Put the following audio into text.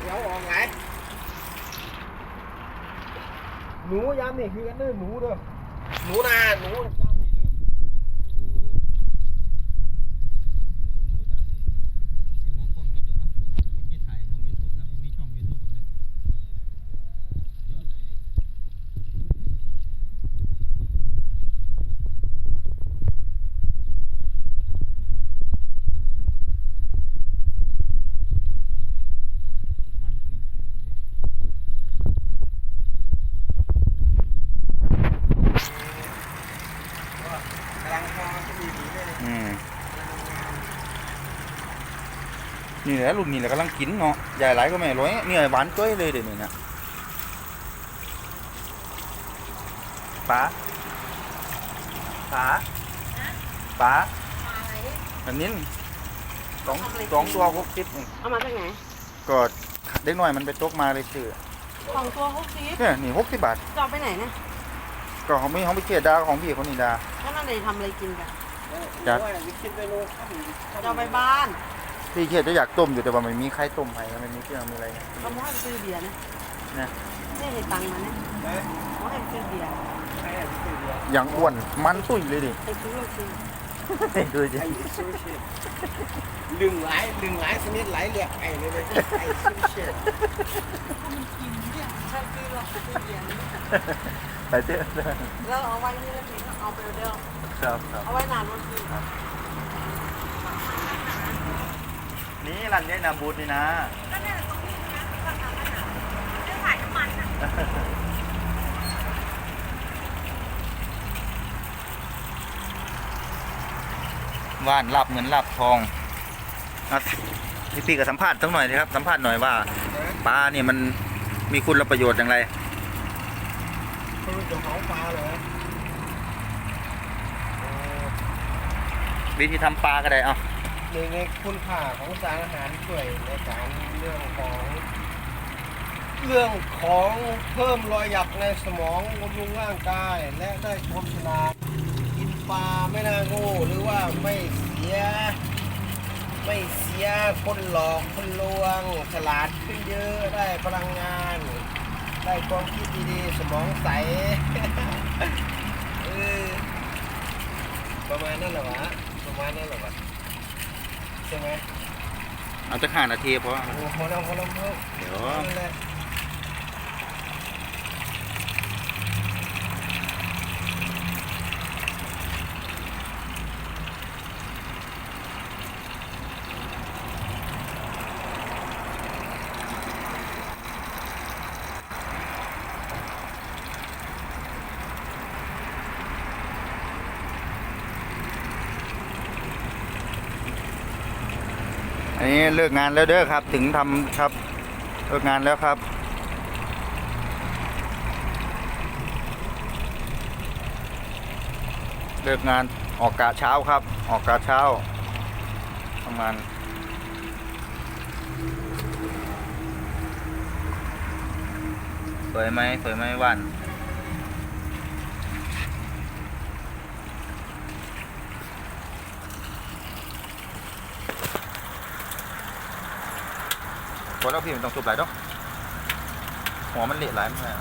เดี๋ยวออกไงหนูยามนี่คือกันเด้อหนูเด้อหนูนาหนูยามนี่เด้อ เดี๋ยวมองกล้องนิดด้วยอะผมจะถ่ายลง YouTube นะผมมีช่อง YouTube ผมเลยยอดเลยมันขึ้นเลย กำลังพอจะมีดีเลย อืม นี่แหละรุ่นนี้แหละกำลังกินเนาะใหญ่หลายก็แม่ร้อยเนี่ยหวานจ้อยเลยเดี๋ยวนี้นะป๋าป๋าป๋าอันนี้สองสองตัวหกสิบนี่เอามาจากไหนก็เด็กน้อยมันไปตกมาเลยซื้อสองตัวหกสิบเนี่ยนี่หกสิบบาทจะเอาไปไหนนะก็ของไม่ของพี่เกียรติดาของพี่คนนี้ดาแล้วนั่นเลยทำอะไรกินกันจัดว่าวิคิดไปโลครับจะเอาไปบ้าน พี่เกียรติจะอยากต้มอยู่แต่ว่าไม่มีใครต้มให้ไม่มีเครื่องมีอะไรเงี้ยเราไม่ให้ไปซื้อเบียร์นะนะนี่ให้ตังค์มาเนี่ยเฮ้ยไม่ให้ไปซื้อเบียร์ไอ้ซื้อเดียวอย่างอ้วนมันตุ้ยเลยดิไปซื้อเราซื้อดูสิไอ้ซูชิลึงหลายลึงหลายชนิดหลายเรียกไอ้เลยเลยไอ้ซูชิถ้าซื้อเราซื้อเบียร์นะไปเถอะแล้วเอาไว้นี่แล้วพี่ก็เอาไปเดิมครับครับเอาไว้นานวันคืน นี่รันเนี่ยนาบูธนี่นะว่านลับเงินลับทองอะพี่พี่ก็สัมภาษณ์สักหน่อยสิครับ สัมภาษณ์หน่อยว่าปลาเนี่ยมันมีคุณประโยชน์อย่างไรคือเจ้าของปลาเหรอวิธีทำปลาก็ได้เอา หนึ่งในคุณค่าของสารอาหารช่วยในการเรื่องของ เรื่องของเพิ่มรอยหยักในสมองบำรุงร่างกาย และได้ความฉลาดกินปลาไม่น่าโง่หรือว่าไม่เสีย ไม่เสียคนหลอกคนลวง ฉลาดขึ้นเยอะได้พลังงาน ได้ความคิดดีๆ สมองใสประมาณนั้นหรอวะประมาณนั้นหรอวะ ใช่ไหมเอาจะห้านาทีเพราะโอ้โหพอแล้วพอแล้วพอแล้วเดี๋ยว นั่นแหละ อันนี้เลิกงานแล้วเด้อครับ ถึงทำครับ เลิกงานแล้วครับ เลิกงานออกกะเช้าครับ ออกกะเช้าประมาณสวยไหมสวยไหมวัน พอแล้วพี่มันต้องจุบหลายดอกหัวมันเละหลายไม่ได้